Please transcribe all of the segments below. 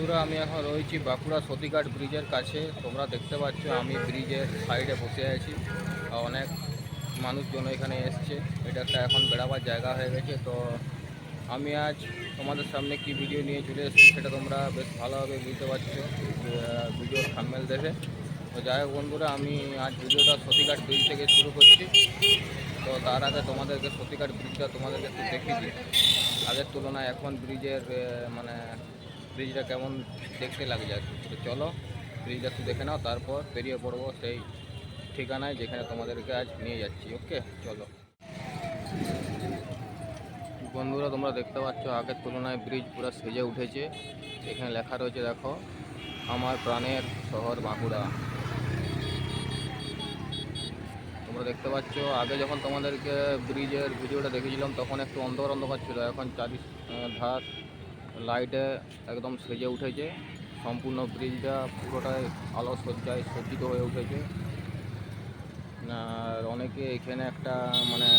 বন্ধুরা, আমি এখন রয়েছি বাঁকুড়া সতীঘাট ব্রিজের কাছে। তোমরা দেখতে পাচ্ছ, আমি ব্রিজের সাইডে বসে আছি। অনেক মানুষজন এখানে এসছে। এটা একটা এখন বেড়াবার জায়গা হয়ে গেছে। তো আমি আজ তোমাদের সামনে কি ভিডিও নিয়ে চলে এসেছি, সেটা তোমরা বেশ ভালোভাবে বুঝতে পারছ ভিডিওর থাম্বেল দেখে। তো যাই হোক বন্ধুরা, আমি আজ ভিডিওটা সতীঘাট ব্রিজ থেকে শুরু করছি। তো তার আগে তোমাদেরকে সতীঘাট ব্রিজটা তোমাদেরকে একটু দেখিয়ে দিই। আগের তুলনায় এখন ব্রিজের মানে ব্রিজটা কেমন দেখতে লাগছে তো চলো, ব্রিজটা একটু দেখে নাও, তারপর বেরিয়ে পড়ব সেই ঠিকানায় যেখানে তোমাদেরকে আজ নিয়ে যাচ্ছি, ওকে? চলো। বন্ধুরা, তোমরা দেখতে পাচ্ছ, আগের তুলনায় ব্রিজ পুরো সেজে উঠেছে। এখানে লেখা রয়েছে, দেখো, আমার প্রাণের শহর বাঁকুড়া। তোমরা দেখতে পাচ্ছ, আগে যখন তোমাদেরকে ব্রিজের ভিডিওটা দেখেছিলাম, তখন একটু অন্ধকার অন্ধকার ছিল, এখন চারি ধার লাইটে একদম সেজে উঠেছে। সম্পূর্ণ ব্রিজটা পুরোটাই আলো সজ্জায় সজ্জিত হয়ে উঠেছে। আর অনেকে এখানে একটা মানে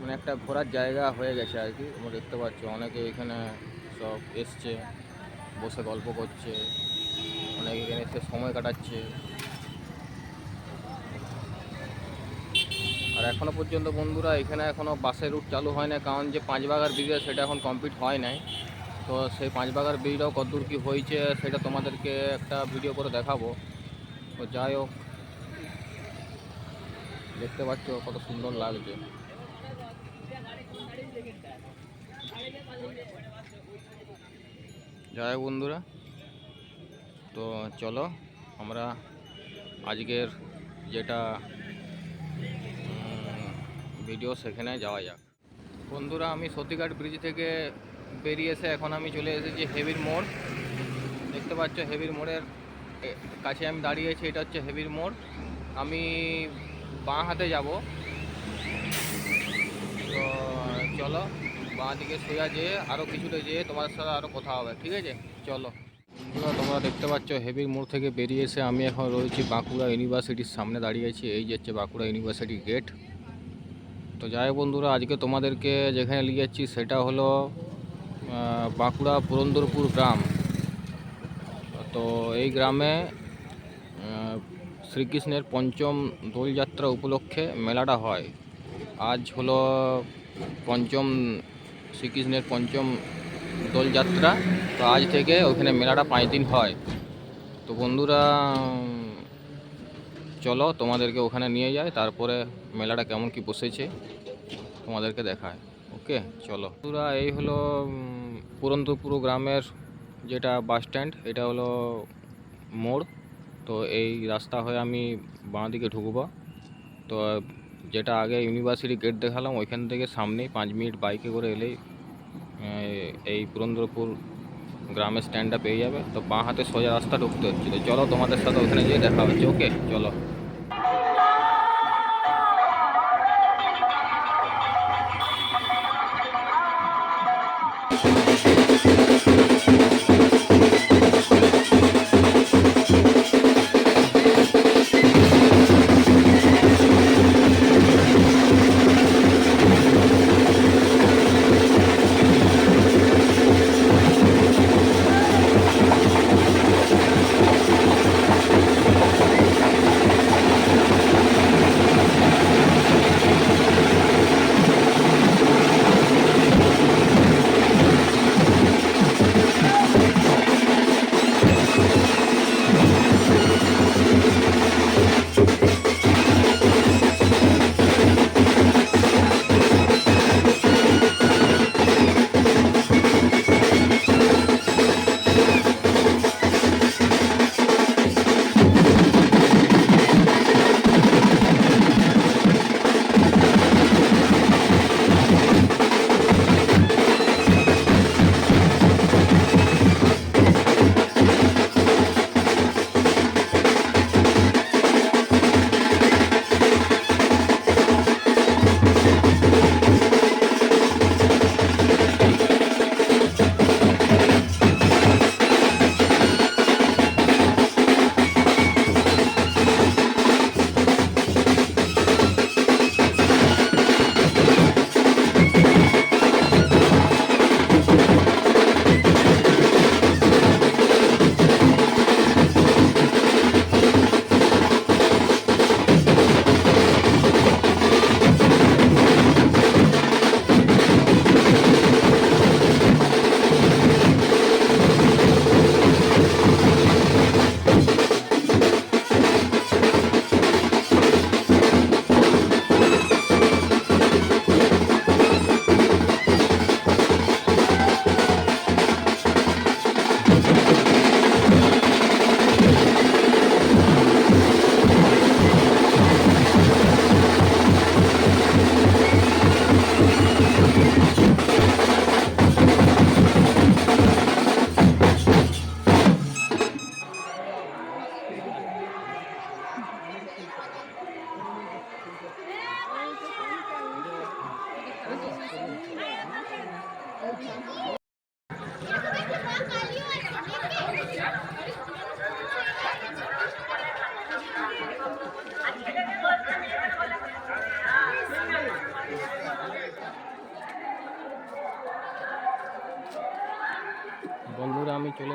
মানে একটা ঘোরার জায়গা হয়ে গেছে আর কি, তোমরা দেখতে পাচ্ছ। অনেকে এখানে সব এসছে, বসে গল্প করছে, অনেকে এখানে এসে সময় কাটাচ্ছে। আর এখনও পর্যন্ত বন্ধুরা এখানে এখনও বাসের রুট চালু হয় না কারণ যে পাঁচবাগার ব্রিজে সেটা এখন কমপ্লিট হয় নাই। তো সেই পাঁচবাগার ব্রিজটাও কতদূর কী হয়েছে সেটা তোমাদেরকে একটা ভিডিও করে দেখাবো। তো যাই হোক, দেখতে পাচ্ছ কত সুন্দর লাগছে। যাই বন্ধুরা, তো চলো আমরা আজকের যেটা ভিডিও সেখানে যাওয়া যাক। বন্ধুরা, আমি সতীঘাট ব্রিজ থেকে বেরিয়ে এসে এখন আমি চলে এসেছি হেভির মোড়। দেখতে পাচ্ছ হেভির মোড়ের কাছে আমি দাঁড়িয়েছি এটা হচ্ছে হেভির মোড়। আমি বাঁ হাতে যাব। তো চলো, বাঁ দিকে সোজা যেয়ে আরও কিছুটা যেয়ে তোমার সাথে আরও কথা হবে, ঠিক আছে? চলো। বন্ধুরা, তোমরা দেখতে পাচ্ছ হেভির মোড় থেকে বেরিয়ে এসে আমি এখন রয়েছি বাঁকুড়া ইউনিভার্সিটির সামনে দাঁড়িয়েছি এই যে হচ্ছে বাঁকুড়া ইউনিভার্সিটি গেট। তো যাই বন্ধুরা, আজকে তোমাদেরকে যেখানে নিয়ে যাচ্ছি সেটা হলো বাঁকুড়া পুরন্দরপুর গ্রাম। তো এই গ্রামে শ্রীকৃষ্ণের পঞ্চম দোলযাত্রা উপলক্ষে মেলাটা হয়। আজ হলো পঞ্চম, শ্রীকৃষ্ণের পঞ্চম দোলযাত্রা। তো আজ থেকে ওখানে মেলাটা পাঁচ দিন হয়। তো বন্ধুরা চলো তোমাদেরকে ওখানে নিয়ে যায় তারপরে মেলাটা কেমন কি বসেছে তোমাদেরকে দেখায়। ওকে চলো। বন্ধুরা এই হলো উম, পুরন্দরপুর গ্রামের যেটা বাস স্ট্যান্ড এটা হলো মোড়। তো এই রাস্তা হয়ে আমি বাঁ দিকে ঢুকবো। তো যেটা আগে ইউনিভার্সিটি গেট দেখালাম ওইখান থেকে সামনেই পাঁচ মিনিট বাইকে করে এলেই এই পুরন্দরপুর গ্রামের স্ট্যান্ডটা পেয়ে যাবে। তো বাঁ হাতে সোজা রাস্তা ঢুকতে হচ্ছে। তো চলো তোমাদের সাথে ওখানে গিয়ে দেখা হচ্ছে। ওকে চলো।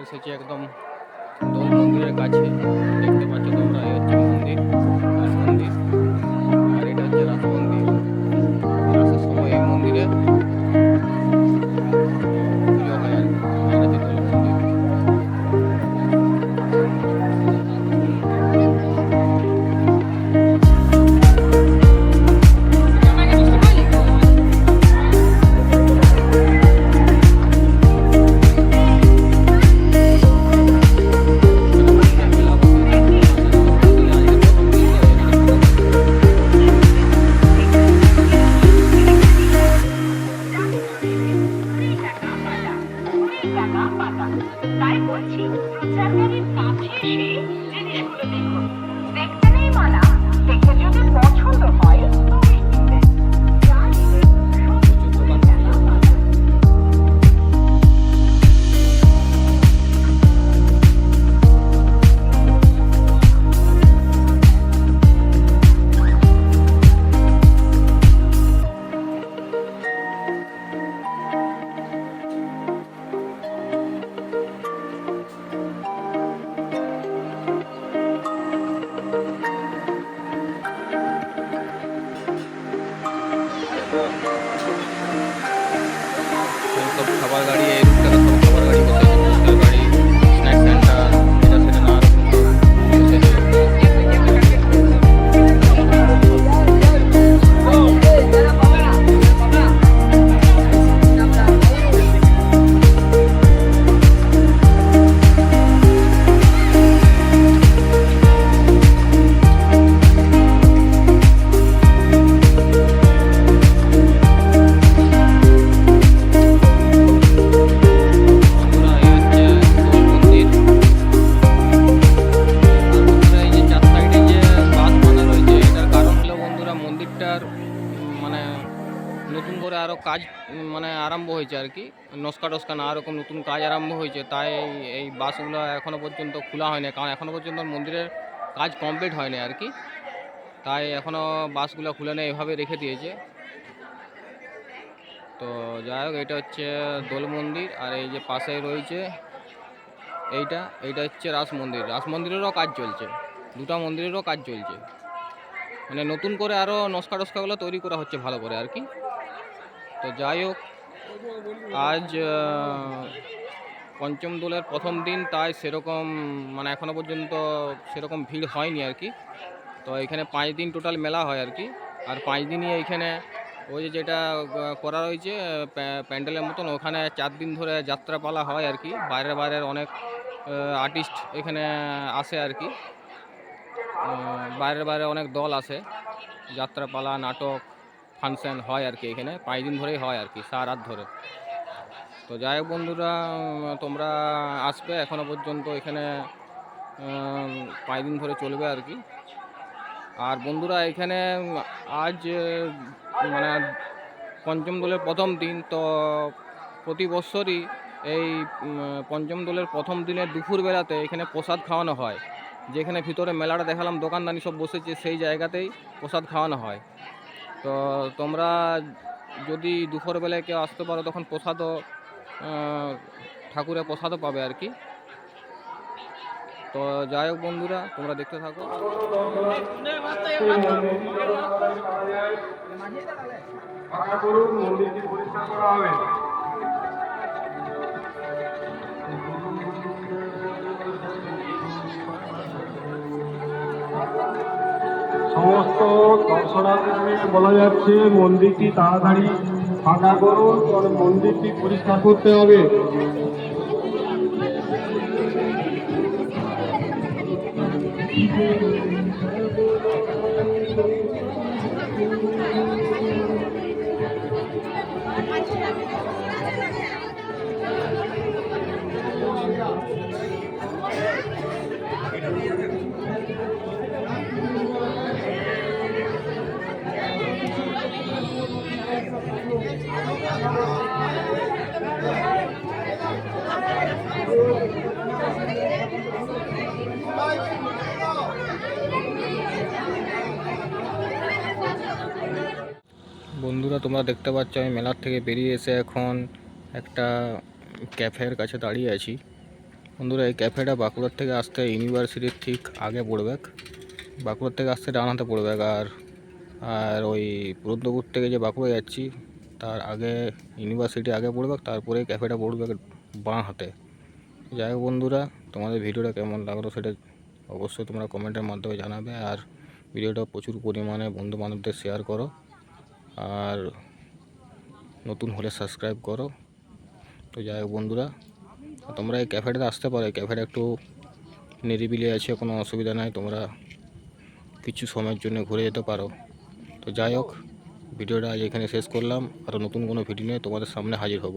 এসেছি একদম দোল মন্দিরের কাছে। কাজ মানে আরম্ভ হয়েছে আর কি। নস্কা টস্কা না এরকম নতুন কাজ আরম্ভ হয়েছে, তাই এই- এই বাসগুলো এখনও পর্যন্ত খোলা হয়নি কারণ এখনও পর্যন্ত মন্দিরের কাজ কমপ্লিট হয়নি আর কি। তাই এখনও বাসগুলো খুলে নেই, এভাবে রেখে দিয়েছে। তো যাই হোক, এটা হচ্ছে দোল মন্দির, আর এই যে পাশে রয়েছে এইটা এইটা হচ্ছে রাস মন্দির। রাস মন্দিরেরও কাজ চলছে, দুটো মন্দিরেরও কাজ চলছে। মানে নতুন করে আরও নস্কা টস্কাগুলো তৈরি করা হচ্ছে ভালো করে আর কি। তো যাই হোক, আজ পঞ্চম দোলের প্রথম দিন, তাই সেরকম মানে এখনও পর্যন্ত সেরকম ভিড় হয়নি আর কি। তো এখানে পাঁচ দিন টোটাল মেলা হয় আর কি। আর পাঁচ দিনই এখানে ওই যে যেটা করা রয়েছে প্যান্ডেলের মতন, ওখানে চার দিন ধরে যাত্রাপালা হয় আর কি। বাইরের বাইরের অনেক আর্টিস্ট এখানে আসে আর কি। বাইরের বাইরে অনেক দল আসে। যাত্রাপালা, নাটক ফাংশন হয় আর কি এখানে, পাঁচ দিন ধরেই হয় আর কি সারাত ধরে। তো যাই হোক বন্ধুরা তোমরা আসবে এখনও পর্যন্ত এখানে পাঁচ দিন ধরে চলবে আর কি। আর বন্ধুরা এখানে, আজ মানে পঞ্চম দোলের প্রথম দিন, তো প্রতি বছরই এই পঞ্চম দোলের প্রথম দিনের দুপুরবেলাতে এখানে প্রসাদ খাওয়ানো হয়। যেখানে ভিতরে মেলাটা দেখালাম, দোকানদানি সব বসেছে সেই জায়গাতেই প্রসাদ খাওয়ানো হয়। তো তোমরা যদি দুপুরবেলায় কেউ আসতে পারো তখন প্রসাদও ঠাকুরের প্রসাদও পাবে আর কি তো যাই হোক বন্ধুরা তোমরা দেখতে থাকো মন্দিরটি পরিষ্কার করা হবে সমস্ত দর্শনার্থীদের বলা যাচ্ছে মন্দিরটি তাড়াতাড়ি ফাঁকা করুন কারণ মন্দিরটি পরিষ্কার করতে হবে। বন্ধুরা, তোমরা দেখতে পাচ্ছ, আমি মেলার থেকে বেরিয়ে এসে এখন একটা ক্যাফের কাছে দাঁড়িয়ে আছি। বন্ধুরা, এই ক্যাফেটা বাঁকুড়ার থেকে আসতে ইউনিভার্সিটির ঠিক আগে পড়বে। বাঁকুড়ার থেকে আসতে ডান হাতে পড়বে, আর আর ওই পুরন্দপুর থেকে যে বাঁকুড়া যাচ্ছি তার আগে ইউনিভার্সিটি আগে পড়বে তারপরে ক্যাফেটা পড়বে বাঁ হাতে। যাই হোক বন্ধুরা, তোমাদের ভিডিওটা কেমন লাগল সেটা অবশ্যই তোমরা কমেন্টের মাধ্যমে জানাবে আর ভিডিওটা প্রচুর পরিমাণে বন্ধু বান্ধবদের শেয়ার করো। আর নতুন হলে সাবস্ক্রাইব করো। তো যাই হোক বন্ধুরা তোমরা এই ক্যাফেটাতে আসতে পারো। ক্যাফেটা একটু নিরিবিলি আছে, কোনো অসুবিধা নাই। তোমরা কিছু সময়ের জন্য ঘুরে যেতে পারো। তো যাই হোক। ভিডিওটা আজ এখানে শেষ করলাম। আরও নতুন কোনো ভিডিও নিয়ে তোমাদের সামনে হাজির হব।